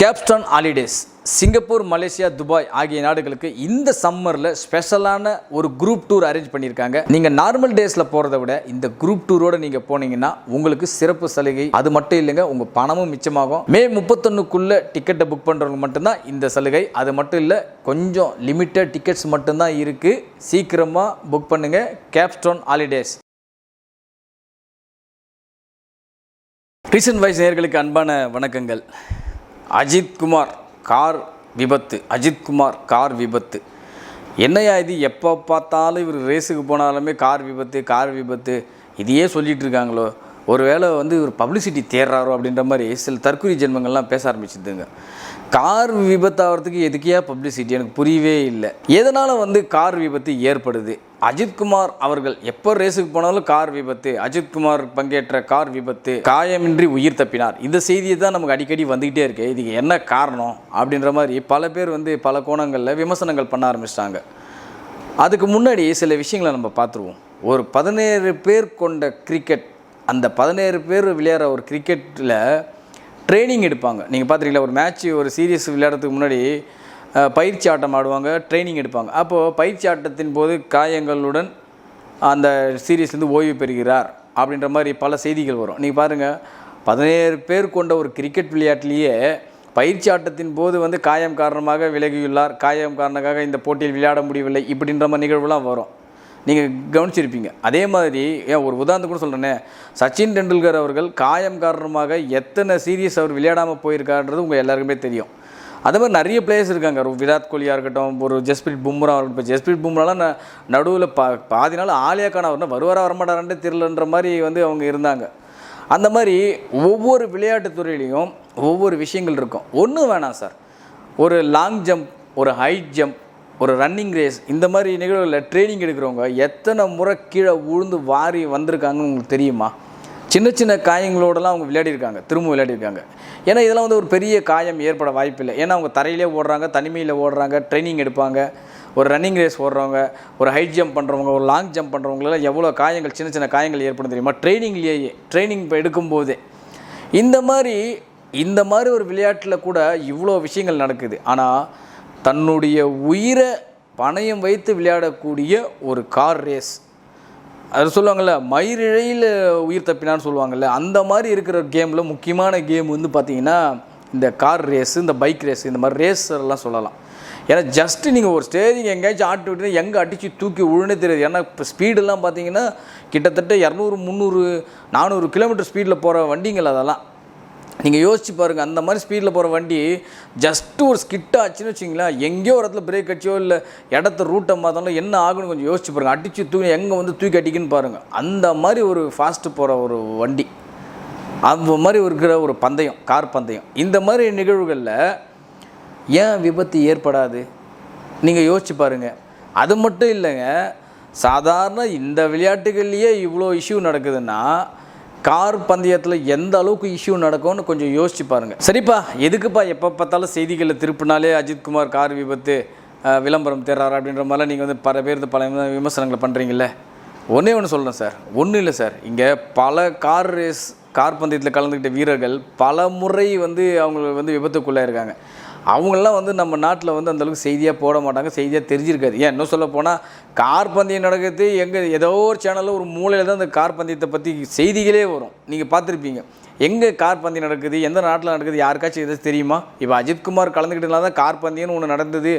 Capstone holidays Singapore Malaysia Dubai ஆகிய நாடுகளுக்கு இந்த சம்மரில் ஸ்பெஷலான ஒரு குரூப் டூர் அரேஞ்ச் பண்ணியிருக்காங்க. நீங்கள் நார்மல் டேஸில் போகிறத விட இந்த குரூப் டூரோட நீங்கள் போனீங்கன்னா உங்களுக்கு சிறப்பு சலுகை. அது மட்டும் இல்லைங்க உங்கள் பணமும் மிச்சமாகும். மே முப்பத்தொன்னுக்குள்ளே டிக்கெட்டை புக் பண்ணுறவங்க மட்டும்தான் இந்த சலுகை. அது மட்டும் இல்லை கொஞ்சம் லிமிட்டட் டிக்கெட்ஸ் மட்டும்தான் இருக்குது சீக்கிரமாக புக் பண்ணுங்கள் கேப்ஸ்டோன் ஹாலிடேஸ் ரீசன்ட் வைஸ் நேர்களுக்கு அன்பான வணக்கங்கள். அஜித்குமார் கார் விபத்து. அஜித்குமார் கார் விபத்து. என்னையா இது? எப்போ பார்த்தாலும் இவர் ரேஸுக்கு போனாலுமே கார் விபத்து கார் விபத்து. இதையே சொல்லிகிட்டு இருக்காங்களோ? ஒருவேளை வந்து ஒரு பப்ளிசிட்டி தேடுறாரோ அப்படின்ற மாதிரி சில தற்கொலை ஜென்மங்கள்லாம் பேச ஆரம்பிச்சுதுங்க. கார் விபத்தாகிறதுக்கு எதுக்கையா பப்ளிசிட்டி எனக்கு புரியவே இல்லை. எதனால் வந்து கார் விபத்து ஏற்படுது? அஜித்குமார் அவர்கள் எப்போ ரேஸுக்கு போனாலும் கார் விபத்து அஜித்குமார் பங்கேற்ற கார் விபத்து காயமின்றி உயிர் தப்பினார். இந்த செய்தியை தான் நமக்கு அடிக்கடி வந்துக்கிட்டே இருக்கு. இதுக்கு என்ன காரணம்? அப்படின்ற மாதிரி பல பேர் வந்து பல கோணங்களில் விமர்சனங்கள் பண்ண ஆரம்பிச்சிட்டாங்க. அதுக்கு முன்னாடி சில விஷயங்களை நம்ம பார்த்துருவோம். ஒரு பதினேழு பேர் கொண்ட கிரிக்கெட் அந்த பதினேழு பேர் விளையாடுற ஒரு கிரிக்கெட்டில் ட்ரைனிங் எடுப்பாங்க. நீங்கள் பார்த்துருக்கீங்களா ஒரு மேட்ச் ஒரு சீரியஸ் விளையாடுறதுக்கு முன்னாடி பயிற்சி ஆட்டம் ஆடுவாங்க ட்ரைனிங் எடுப்பாங்க. அப்போது பயிற்சி ஆட்டத்தின் போது காயங்களுடன் அந்த சீரியஸ்லேருந்து ஓய்வு பெறுகிறார் அப்படின்ற மாதிரி பல செய்திகள் வரும். நீங்கள் பாருங்கள் பதினேழு பேர் கொண்ட ஒரு கிரிக்கெட் விளையாட்டிலேயே பயிற்சி ஆட்டத்தின் போது வந்து காயம் காரணமாக விலகியுள்ளார். காயம் காரணமாக இந்த போட்டியில் விளையாட முடியவில்லை இப்படின்ற மாதிரி நிகழ்வுலாம் வரும். நீங்கள் கவனிச்சிருப்பீங்க. அதே மாதிரி ஏன் ஒரு உதாரணத்துக்கு கூட சொல்கிறேனே சச்சின் டெண்டுல்கர் அவர்கள் காயம் காரணமாக எத்தனை சீரியஸ் அவர் விளையாடாமல் போயிருக்காருன்றது உங்கள் எல்லாருக்குமே தெரியும். அதே மாதிரி நிறைய பிளேயர்ஸ் இருக்காங்க. ஒரு விராட் கோலியாக இருக்கட்டும் ஒரு ஜஸ்பிரீத் பும்ரா இருக்கட்டும் இப்போ ஜஸ்பிரீத் பும்ராலாம் நடுவில் பா பாதி நாள் ஆலியா கான் அவர் வருவாரா வரமாட்டாரான்ட்டு தெரிலன்ற மாதிரி வந்து அவங்க இருந்தாங்க. அந்த மாதிரி ஒவ்வொரு விளையாட்டுத் துறையிலையும் ஒவ்வொரு விஷயங்கள் இருக்கும். ஒன்றும் வேணாம் சார். ஒரு லாங் ஜம்ப் ஒரு ஹை ஜம்ப் ஒரு ரன்னிங் ரேஸ் இந்த மாதிரி நிகழ்வுகளில் ட்ரைனிங் எடுக்கிறவங்க எத்தனை முறை கீழே உழுந்து வாரி வந்திருக்காங்கன்னு உங்களுக்கு தெரியுமா? சின்ன சின்ன காயங்களோடலாம் அவங்க விளையாடிருக்காங்க திரும்ப விளையாடிருக்காங்க. ஏன்னா இதெல்லாம் வந்து ஒரு பெரிய காயம் ஏற்பட வாய்ப்பில்லை. ஏன்னா அவங்க தரையிலே ஓடுறாங்க தனிமையில் ஓடுறாங்க ட்ரைனிங் எடுப்பாங்க. ஒரு ரன்னிங் ரேஸ் ஓடுறவங்க ஒரு ஹை ஜம்ப் பண்ணுறவங்க ஒரு லாங் ஜம்ப் பண்ணுறவங்களெல்லாம் எவ்வளோ காயங்கள் சின்ன சின்ன காயங்கள் ஏற்படும் தெரியுமா? ட்ரைனிங்லேயே ட்ரைனிங் இப்போ எடுக்கும்போதே. இந்த மாதிரி இந்த மாதிரி ஒரு விளையாட்டில் கூட இவ்வளோ விஷயங்கள் நடக்குது. ஆனால் தன்னுடைய உயிரை பணயம் வைத்து விளையாடக்கூடிய ஒரு கார் ரேஸ். அது சொல்லுவாங்கள்ல மயிரிழையில் உயிர் தப்பினான்னு சொல்லுவாங்கள்ல அந்த மாதிரி இருக்கிற கேமில் முக்கியமான கேம் வந்து பார்த்தீங்கன்னா இந்த கார் ரேஸு இந்த பைக் ரேஸ் இந்த மாதிரி ரேஸ் சொல்லலாம். ஏன்னா ஜஸ்ட்டு நீங்கள் ஒரு ஸ்டேரிங் எங்கேயாச்சும் ஆட்டி விட்டு எங்கே அடித்து தூக்கி உழுனே தெரியாது. ஏன்னா இப்போ ஸ்பீடெல்லாம் பார்த்தீங்கன்னா கிட்டத்தட்ட இரநூறு முந்நூறு நானூறு கிலோமீட்டர் ஸ்பீடில் போகிற வண்டிங்கள் அதெல்லாம். நீங்கள் யோசிச்சு பாருங்கள் அந்த மாதிரி ஸ்பீடில் போகிற வண்டி ஜஸ்ட்டு ஒரு ஸ்கிட் ஆச்சுன்னு வச்சிங்களேன் எங்கேயோ ஒரு இடத்துல பிரேக் அடிச்சோ இல்லை இடத்த ரூட்டை மாற்றாலும் என்ன ஆகுன்னு கொஞ்சம் யோசிச்சு பாருங்கள் அடித்து தூக்கி எங்கே வந்து தூக்கி அடிக்குன்னு பாருங்கள் அந்த மாதிரி ஒரு ஃபாஸ்ட்டு போகிற ஒரு வண்டி. அந்த மாதிரி இருக்கிற ஒரு பந்தயம் கார் பந்தயம். இந்த மாதிரி நிகழ்வுகளில் ஏன் விபத்து ஏற்படாது? நீங்கள் யோசிச்சு பாருங்கள் அது மட்டும் இல்லைங்க சாதாரண இந்த விளையாட்டுகள்லேயே இவ்வளோ இஷ்யூ நடக்குதுன்னா கார் பந்தயத்தில் எந்த அளவுக்கு இஷ்யூ நடக்கும்னு கொஞ்சம் யோசிச்சு பாருங்கள் சரிப்பா எதுக்குப்பா எப்போ பார்த்தாலும் செய்திகளை திருப்பினாலே அஜித்குமார் கார் விபத்து விளம்பரம் தேர்றாரு அப்படின்ற மாதிரிலாம் நீங்கள் வந்து பல பேர் பல விமர்சனங்களை பண்ணுறீங்கல்ல ஒன்றே ஒன்று சொல்கிறேன் சார். ஒன்றும் இல்லை சார். இங்கே பல கார் ரேஸ் கார் பந்தயத்தில் கலந்துக்கிட்ட வீரர்கள் பல முறை வந்து அவங்க வந்து விபத்துக்குள்ளே இருக்காங்க அவங்களெல்லாம் வந்து நம்ம நாட்டில் வந்து அந்தளவுக்கு செய்தியாக போட மாட்டாங்க செய்தியாக தெரிஞ்சிருக்காது. ஏன் இன்னும் சொல்ல போனால் கார் பந்தயம் நடக்குது எங்கே ஏதோ ஒரு சேனலில் ஒரு மூலையில் தான் அந்த கார் பந்தயத்தை பற்றி செய்திகளே வரும். நீங்கள் பார்த்துருப்பீங்க. எங்கே கார் பந்தயம் நடக்குது எந்த நாட்டில் நடக்குது யாருக்காச்சும் எதாச்சும் தெரியுமா? இப்போ அஜித்குமார் கலந்துக்கிட்டனால தான் கார் பந்தயம்னு ஒன்று நடந்தது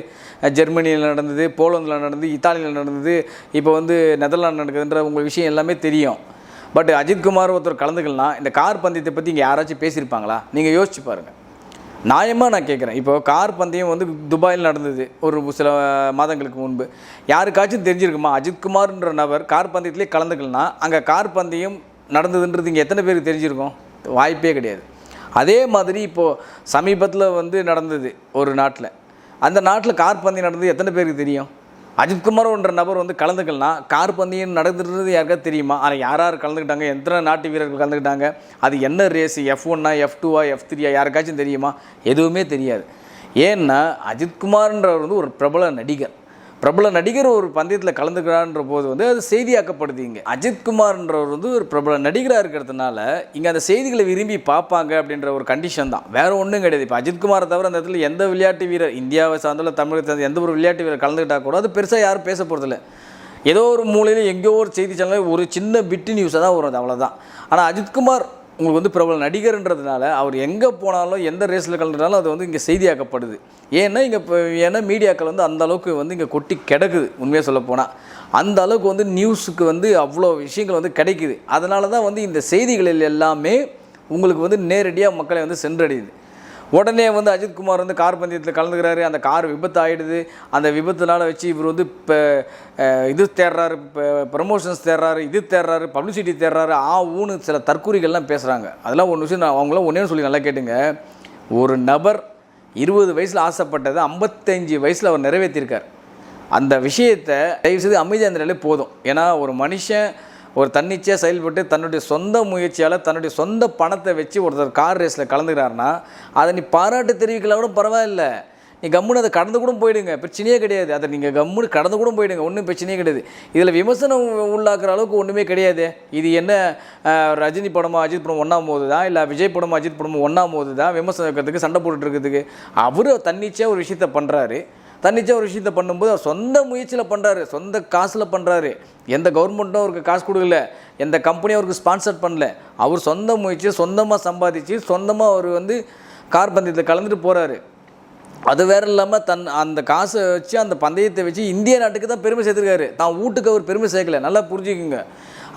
ஜெர்மனியில் நடந்தது போலந்தில் நடந்தது இத்தாலியில் நடந்தது இப்போ வந்து நெதர்லாந்து நடக்குதுன்ற உங்கள் விஷயம் எல்லாமே தெரியும். பட் அஜித்குமார் ஒருத்தர் கலந்துக்கலாம் இந்த கார் பந்தயத்தை பற்றி இங்கே யாராச்சும் பேசியிருப்பாங்களா? நீங்கள் யோசிச்சு பாருங்கள் நியாயமாக நான் கேட்குறேன் இப்போ கார் பந்தயம் வந்து துபாயில் நடந்தது ஒரு சில மாதங்களுக்கு முன்பு. யாருக்காச்சும் தெரிஞ்சிருக்குமா? அஜித்குமார்ன்ற நபர் கார் பந்தயத்திலே கலந்துக்கலாம் அங்கே கார் பந்தயம் நடந்ததுன்றது இங்கே எத்தனை பேருக்கு தெரிஞ்சிருக்கும்? வாய்ப்பே கிடையாது. அதே மாதிரி இப்போது சமீபத்தில் வந்து நடந்தது ஒரு நாட்டில். அந்த நாட்டில் கார் பந்தயம் நடந்தது எத்தனை பேருக்கு தெரியும்? அஜித்குமார் என்ற நபர் வந்து கலந்துக்கலாம் கார் பந்தயம் நடந்துருந்தது யாருக்கா தெரியுமா? ஆனால் யார் யார் கலந்துக்கிட்டாங்க? எத்தனை நாட்டு வீரர்கள் கலந்துக்கிட்டாங்க? அது என்ன ரேஸ்? எஃப் ஒன்னா எஃப் டூவா எஃப் த்ரீயா யாருக்காச்சும் தெரியுமா? எதுவுமே தெரியாது. ஏன்னா அஜித்குமார்ன்றவர் வந்து ஒரு பிரபல நடிகர். பிரபல நடிகர் ஒரு பந்தயத்தில் கலந்துக்கிறான்ற போது வந்து அது செய்தியாக்கப்படுது இங்கே. அஜித்குமார்ன்றவர் வந்து ஒரு பிரபல நடிகராக இருக்கிறதுனால இங்கே அந்த செய்திகளை விரும்பி பார்ப்பாங்க அப்படின்ற ஒரு கண்டிஷன் தான். வேற ஒன்றும் கிடையாது. இப்போ அஜித்குமாரை தவிர அந்த இடத்துல எந்த விளையாட்டு வீரர் இந்தியாவை சார்ந்துள்ள தமிழகத்தை சார்ந்த எந்த ஒரு விளையாட்டு வீரர் கலந்துக்கிட்டா கூட அது பெருசாக யாரும் பேச போகிறதில்ல ஏதோ ஒரு மூலையில் எங்கேயோ ஒரு செய்தி சேனல் ஒரு சின்ன பிட்டு நியூஸாக தான் வரும் அது அவ்வளோதான் ஆனால் அஜித்குமார் உங்களுக்கு வந்து பிரபல நடிகர்ன்றதுனால அவர் எங்கே போனாலும் எந்த ரேஸில் கலந்துனாலும் அது வந்து இங்கே செய்தியாக்கப்படுது. ஏன்னா இங்கே இப்போ ஏன்னா மீடியாக்கள் வந்து அந்த அளவுக்கு வந்து இங்கே கொட்டி கிடக்குது உண்மையாக சொல்ல போனால் அந்த அளவுக்கு வந்து நியூஸுக்கு வந்து அவ்வளோ விஷயங்கள் வந்து கிடைக்குது. அதனால தான் வந்து இந்த செய்திகளில் எல்லாமே உங்களுக்கு வந்து நேரடியாக மக்களை வந்து சென்றடையுது. உடனே வந்து அஜித்குமார் வந்து கார் பந்தயத்தில் கலந்துக்கிறாரு. அந்த கார் விபத்து ஆகிடுது அந்த விபத்துனால வச்சு இவர் வந்து இப்போ இது தேடுறாரு இப்போ ப்ரமோஷன்ஸ் தேடுறாரு இது தேடுறாரு பப்ளிசிட்டி தேடுறாரு. ஆ ஊன்னு சில தற்கூறிகள்லாம் பேசுகிறாங்க அதெல்லாம் ஒன்று விஷயம் நான் அவங்களாம் ஒன்றே சொல்லி நல்லா கேட்டுங்க. ஒரு நபர் இருபது வயசில் ஆசைப்பட்டதை ஐம்பத்தஞ்சு வயசில் அவர் நிறைவேற்றியிருக்கார் அந்த விஷயத்தை தயவுசெய்து அமைதியாக இருந்தாலே போதும். ஏன்னா ஒரு மனுஷன் ஒரு தன்னிச்சையாக செயல்பட்டு தன்னுடைய சொந்த முயற்சியால் தன்னுடைய சொந்த பணத்தை வச்சு ஒருத்தர் கார் ரேஸில் கலந்துக்கிறாருன்னா அதை நீ பாராட்டு தெரிவிக்கலாம் கூட பரவாயில்ல. நீ கம்முன்னு அதை கடந்து கூட போயிடுங்க. பிரச்சனையே கிடையாது. அதை நீங்கள் கம்முன்னு கடந்து கூட போயிடுங்க. ஒன்றும் பிரச்சனையே கிடையாது. இதில் விமர்சனம் உள்ளாக்குற அளவுக்கு ஒன்றுமே கிடையாது. இது என்ன ரஜினி படமோ அஜித் படம் ஒன்றாம் போது தான் இல்லை விஜய் படமோ அஜித் படமோ ஒன்றாம் போது தான் விமர்சனம் வைக்கிறதுக்கு சண்டை போட்டுட்டு இருக்கிறதுக்கு. அவர் தன்னிச்சையாக ஒரு விஷயத்த பண்ணுறாரு தன்னிச்சை ஒரு விஷயத்த பண்ணும்போது அவர் சொந்த முயற்சியில் பண்ணுறாரு சொந்த காசில் பண்ணுறாரு எந்த கவர்மெண்ட்டும் அவருக்கு காசு கொடுக்கல எந்த கம்பெனியும் அவருக்கு ஸ்பான்சர் பண்ணல. அவர் சொந்த முயற்சியை சொந்தமாக சம்பாதிச்சு சொந்தமாக அவர் வந்து கார் பந்தயத்தில் கலந்துட்டு போகிறாரு அது வேற இல்லாமல் தன் அந்த காசை வச்சு அந்த பந்தயத்தை வச்சு இந்திய நாட்டுக்கு தான் பெருமை சேர்த்துருக்காரு. தான் வீட்டுக்கு அவர் பெருமை சேர்க்கல. நல்லா புரிஞ்சுக்குங்க.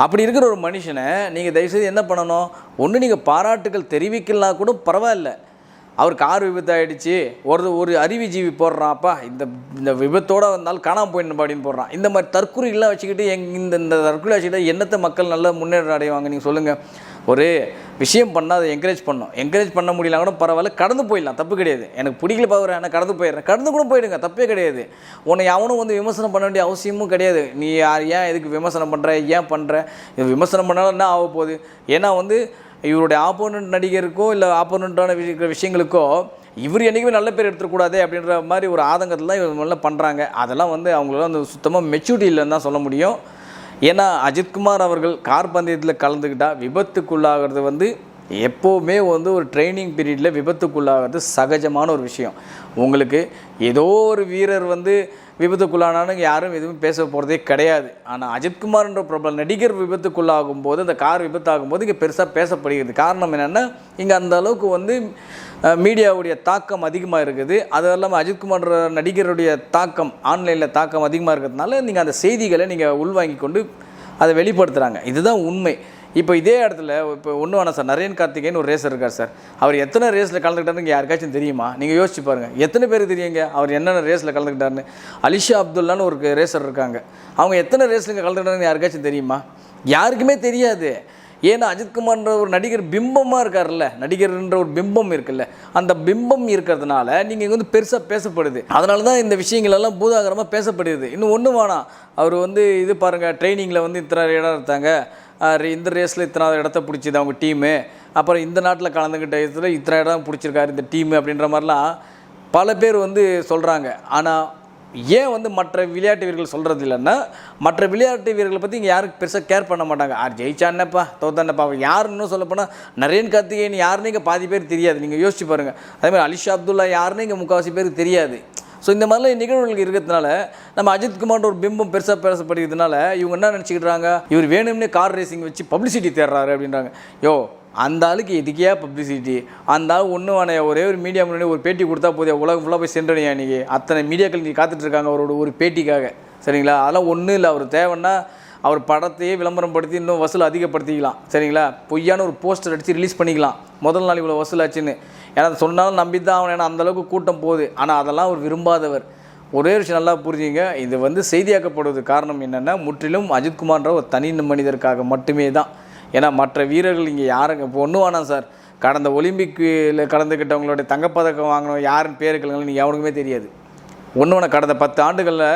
அப்படி இருக்கிற ஒரு மனுஷனை நீங்கள் தயவுசெய்து என்ன பண்ணணும்? ஒன்று நீங்கள் பாராட்டுகள் தெரிவிக்கலாம் கூட பரவாயில்ல. அவர் கார் விபத்து ஆகிடுச்சு ஒரு ஒரு அறிவுஜீவி போடுறான் அப்பா இந்த இந்த விபத்தோடு வந்தாலும் காணாமல் போயிடணும் அப்படின்னு போடுறான். இந்த மாதிரி தற்கொலைகள்லாம் வச்சுக்கிட்டு எங் இந்த இந்த தற்கொலை வச்சுக்கிட்டு என்னத்தை மக்கள் நல்லா முன்னேற்றம் அடைவாங்க நீங்கள் சொல்லுங்கள் ஒரு விஷயம் பண்ணால் அதை என்கரேஜ் பண்ணணும் என்கரேஜ் பண்ண முடியலாம் கூட பரவாயில்ல கடந்து போயிடலாம். தப்பு கிடையாது. எனக்கு பிடிக்கல பாக்குறேன் நான் கடந்து போயிடுறேன். கடந்து கூட போயிடுங்க தப்பே கிடையாது. உன்னை அவனும் வந்து விமர்சனம் பண்ண வேண்டிய அவசியமும் கிடையாது. நீ யார் ஏன் எதுக்கு விமர்சனம் பண்ணுற ஏன் பண்ணுற இது விமர்சனம் பண்ணாலும் என்ன ஆக போகுது? ஏன்னா வந்து இவருடைய ஆப்போனண்ட் நடிகருக்கோ இல்லை ஆப்போனண்ட்டான விஷயங்களுக்கோ இவர் என்றைக்குமே நல்ல பேர் எடுத்துக்கூடாது அப்படின்ற மாதிரி ஒரு ஆதங்கத்தில் தான் இவங்க நல்லா பண்ணுறாங்க அதெல்லாம் வந்து அவங்களால வந்து சுத்தமாக மெச்சூரிட்டி இல்லைன்னு தான் சொல்ல முடியும். ஏன்னா அஜித்குமார் அவர்கள் கார் பந்தயத்தில் கலந்துக்கிட்டால் விபத்துக்குள்ளாகிறது வந்து எப்போவுமே வந்து ஒரு ட்ரைனிங் பீரியடில் விபத்துக்குள்ளாகிறது சகஜமான ஒரு விஷயம். உங்களுக்கு ஏதோ ஒரு வீரர் வந்து விபத்துக்குள்ளானாலும் யாரும் எதுவும் பேச போகிறதே கிடையாது. ஆனால் அஜித்குமார்ன்ற பிரபல நடிகர் விபத்துக்குள்ளாகும் போது அந்த கார் விபத்தாகும் போது இங்கே பெருசாக பேசப்படுகிறது. காரணம் என்னென்னா இங்கே அந்த அளவுக்கு வந்து மீடியாவுடைய தாக்கம் அதிகமாக இருக்குது. அது இல்லாமல் அஜித்குமார் நடிகருடைய தாக்கம் ஆன்லைனில் தாக்கம் அதிகமாக இருக்கிறதுனால நீங்கள் அந்த செய்திகளை நீங்கள் உள்வாங்கி கொண்டு அதை வெளிப்படுத்துகிறாங்க இதுதான் உண்மை. இப்போ இதே இடத்துல இப்போ ஒன்று வேணாம் சார். நரேன் கார்த்திகேயன் ஒரு ரேசர் இருக்கார் சார். அவர் எத்தனை ரேஸில் கலந்துக்கிட்டாருன்னு யாருக்காச்சும் தெரியுமா? நீங்கள் யோசிச்சு பாருங்கள் எத்தனை பேர் தெரியுங்க? அவர் என்னென்ன ரேஸில் கலந்துக்கிட்டாருன்னு. அலிஷா அப்துல்லான்னு ஒரு ரேசர் இருக்காங்க. அவங்க எத்தனை ரேஸில் கலந்துக்கிட்டாருன்னு யாருக்காச்சும் தெரியுமா? யாருக்குமே தெரியாது. ஏன்னா அஜித்குமார்ன்ற ஒரு நடிகர் பிம்பமாக இருக்கார்ல நடிகர்ன்ற ஒரு பிம்பம் இருக்குல்ல அந்த பிம்பம் இருக்கிறதுனால நீங்கள் இங்கே வந்து பெருசாக பேசப்படுது. அதனால தான் இந்த விஷயங்கள் எல்லாம் பூதாகரமாக பேசப்படுது. இன்னும் ஒன்று வேணாம். அவர் வந்து இது பாருங்கள் ட்ரைனிங்கில் வந்து இத்தனை இடம் எடுத்தாங்க. இந்த ரேஸில் இத்தனை இடத்த பிடிச்சிது அவங்க டீமு அப்புறம் இந்த நாட்டில் கலந்துக்கிட்ட இதில் இத்தனை இடம் பிடிச்சிருக்காரு இந்த டீமு அப்படின்ற மாதிரிலாம் பல பேர் வந்து சொல்கிறாங்க ஆனால் ஏன் வந்து மற்ற விளையாட்டு வீரர்கள் சொல்கிறது இல்லைன்னா மற்ற விளையாட்டு வீரர்களை பற்றி இங்கே யாரும் பெருசாக கேர் பண்ண மாட்டாங்க. ஆர் ஜெயிச்சா என்னப்பா தோத்தா யாருன்னு சொல்லப்போனால் நரேன் கார்த்திகேயன் யாருன்னு இங்கே பாதி பேர் தெரியாது. நீங்கள் யோசிச்சு பாருங்கள் அதே மாதிரி அலிஷா அப்துல்லா யாருன்னு இங்கே முக்கால்வாசி பேருக்கு தெரியாது. ஸோ இந்த மாதிரிலாம் நிகழ்வுகள் இருக்கிறதுனால நம்ம அஜித் ஒரு பிம்பம் பெருசாக பேசப்படுகிறதுனால இவங்க என்ன நினச்சிக்கிட்டாங்க இவர் வேணும்னே கார் ரேசிங் வச்சு பப்ளிசிட்டி தேடுறாரு அப்படின்றாங்க. யோ அந்த ஆளுக்கு எதுக்கே பப்ளிசிட்டி அந்த ஆள் ஒன்று வேணையா? ஒரே ஒரு மீடியா முன்னாடி ஒரு பேட்டி கொடுத்தா போதிய உலகம் ஃபுல்லாக போய் சென்றடையா நீ அத்தனை மீடியாக்கள் நீ காத்துட்ருக்காங்க அவரோட ஒரு பேட்டிக்காக. சரிங்களா? அதெல்லாம் ஒன்றும் இல்லை. அவர் தேவைன்னா அவர் படத்தையே விளம்பரம் படுத்தி இன்னும் வசூல் அதிகப்படுத்திக்கலாம். சரிங்களா? பொய்யான ஒரு போஸ்டர் அடித்து ரிலீஸ் பண்ணிக்கலாம். முதல் நாள் இவ்வளோ வசூலாச்சுன்னு. ஏன்னா அதை சொன்னாலும் நம்பி தான் அவன் ஏன்னா அந்தளவுக்கு கூட்டம் போகுது. ஆனால் அதெல்லாம் அவர் விரும்பாதவர். ஒரே விஷயம் நல்லா புரிஞ்சுங்க. இது வந்து செய்தியாக்கப்படுவது காரணம் என்னென்னா முற்றிலும் அஜித்குமார்ன்ற ஒரு தனி மனிதருக்காக மட்டுமே தான் ஏன்னா மற்ற வீரர்கள் இங்கே யாருங்க இப்போ ஒன்றும் வேணாம் சார். கடந்த ஒலிம்பிக்கில் கலந்துக்கிட்டவங்களுடைய தங்கப்பதக்கம் வாங்கினோம் யாருன்னு பேர் நீங்கள் எவனுக்குமே தெரியாது. ஒன்று ஒன்று கடந்த பத்து ஆண்டுகளில்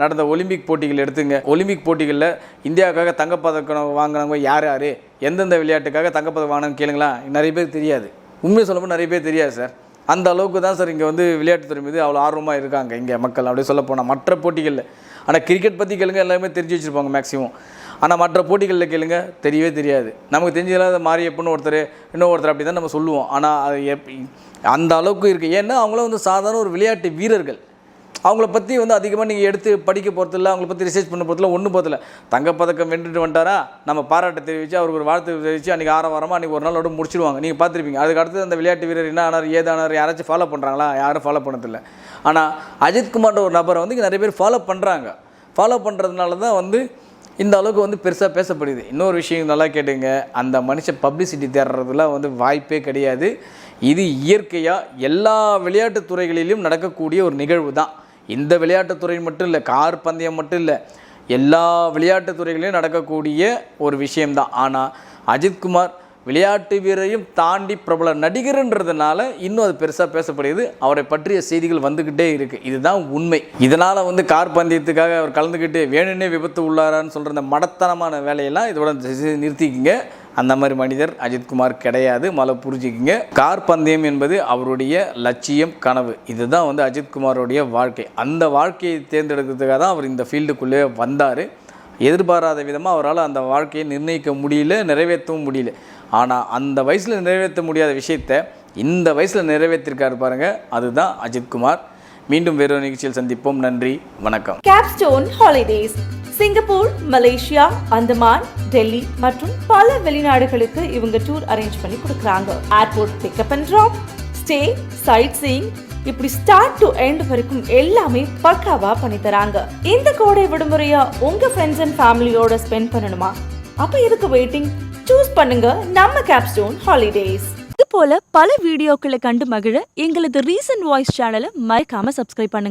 நடந்த ஒலிம்பிக் போட்டிகள் எடுத்துங்க. ஒலிம்பிக் போட்டிகளில் இந்தியாவுக்காக தங்கப்பதக்கம் வாங்கினவங்க யார் யார்? எந்தெந்த விளையாட்டுக்காக தங்கப்பதக்கம் வாங்கினவங்க கேளுங்களா நிறைய பேர் தெரியாது. உண்மையை சொல்லும்போது நிறைய பேர் தெரியாது சார். அந்த அளவுக்கு தான் சார் இங்கே வந்து விளையாட்டுத்துறை மீது அவ்வளோ ஆர்வமாக இருக்காங்க இங்கே மக்கள். அப்படியே சொல்ல போனால் மற்ற போட்டிகளில். ஆனால் கிரிக்கெட் பற்றி கேளுங்க எல்லாமே தெரிஞ்சு வச்சுருப்பாங்க மேக்ஸிமம் ஆனால் மற்ற போட்டிகளில் கேளுங்க தெரியவே தெரியாது. நமக்கு தெரிஞ்சதில்லாத மாரியப்பன்னு ஒருத்தர் இன்னும் ஒருத்தர் அப்படி தான் நம்ம சொல்லுவோம். ஆனால் அது எப் அந்த அளவுக்கு இருக்குது ஏன்னா அவங்களும் வந்து சாதாரண ஒரு விளையாட்டு வீரர்கள். அவங்கள பற்றி வந்து அதிகமாக நீங்கள் எடுத்து படிக்க போகிறதில்ல அவங்கள பற்றி ரிசர்ச் பண்ண போகிறதில்ல ஒன்றும் போகிறதில்ல தங்கப்பதக்கம் வென்றுட்டு வந்துட்டாரா நம்ம பாராட்டு தெரிவித்து அவருக்கு ஒரு வாழ்த்து தெரிவித்து அன்றைக்கி ஆரம் வாரமாக அன்றைக்கி ஒரு நாளோட முடிச்சிடுவாங்க நீங்கள் பார்த்துருப்பீங்க. அதுக்கு அடுத்து அந்த விளையாட்டு வீரர் என்ன ஆனார் ஏதானார் யாராச்சும் ஃபாலோ பண்ணுறாங்களா யாரும் ஃபாலோ பண்ணதில்லை. ஆனால் அஜித்குமார்ன்ற ஒரு நபரை வந்து இங்கே நிறைய பேர் ஃபாலோ பண்ணுறாங்க ஃபாலோ பண்ணுறதுனால தான் வந்து இந்த அளவுக்கு வந்து பெருசாக பேசப்படுது. இன்னொரு விஷயம் நல்லா கேட்டுங்க. அந்த மனுஷன் பப்ளிசிட்டி தேடுறதுலாம் வந்து வாய்ப்பே கிடையாது. இது இயற்கையாக எல்லா விளையாட்டு துறைகளிலும் நடக்கக்கூடிய ஒரு நிகழ்வு தான். இந்த விளையாட்டுத்துறை மட்டும் இல்லை கார் பந்தயம் மட்டும் இல்லை எல்லா விளையாட்டு துறைகளிலும் நடக்கக்கூடிய ஒரு விஷயம்தான் ஆனால் அஜித்குமார் விளையாட்டு வீரரையும் தாண்டி பிரபல நடிகர்ன்றதுனால இன்னும் அது பெருசாக பேசப்படுகிறது. அவரை பற்றிய செய்திகள் வந்துக்கிட்டே இருக்குது இதுதான் உண்மை. இதனால் வந்து கார் பந்தயத்துக்காக அவர் கலந்துக்கிட்டு வேணும்னே விபத்து உள்ளாரான்னு சொல்கிற அந்த மடத்தனமான வேலையெல்லாம் இதோட நிறுத்திக்கிங்க. அந்த மாதிரி மனிதர் அஜித்குமார் கிடையாது. மலை புரிஞ்சுக்கிங்க. கார் பந்தயம் என்பது அவருடைய லட்சியம் கனவு. இதுதான் வந்து அஜித்குமாரோடைய வாழ்க்கை. அந்த வாழ்க்கையை தேர்ந்தெடுக்கிறதுக்காக தான் அவர் இந்த ஃபீல்டுக்குள்ளே வந்தார். எதிர்பாராத விதமாக அவரால் அந்த வாழ்க்கையை நிர்ணயிக்க முடியல நிறைவேற்றவும் முடியல. ஆனால் அந்த வயசில் நிறைவேற்ற முடியாத விஷயத்தை இந்த வயசில் நிறைவேற்றிருக்காரு பாருங்கள் அதுதான் அஜித்குமார் மீண்டும் வேறொரு நிகழ்ச்சியில் சந்திப்போம். நன்றி வணக்கம். Capstone holidays Singapore Malaysia Andaman Delhi மற்றும் பல வெளிநாடுகளுக்கு இவங்க டூர் அரேஞ்ச் பண்ணி கொடுக்குறாங்க. Airport pickup and drop stay sightseeing இப்படி ஸ்டார்ட் டு எண்ட் வரைக்கும் எல்லாமே பக்காவா பண்ணி தராங்க இந்த கோடை விடுமுறைய உங்க ஃப்ரெண்ட்ஸ் அண்ட் ஃபேமிலியோட ஸ்பெண்ட் பண்ணணுமா? அப்ப எதுக்கு வெயிட்டிங் சூஸ் பண்ணுங்க நம்ம கேப்ஸ்டோன் ஹாலிடேஸ் இது போல பல வீடியோக்களை கண்டு மகிழ எங்களது ரீசன்ட் வாய்ஸ் சேனலை மறக்காம சப்ஸ்கிரைப் பண்ணுங்க.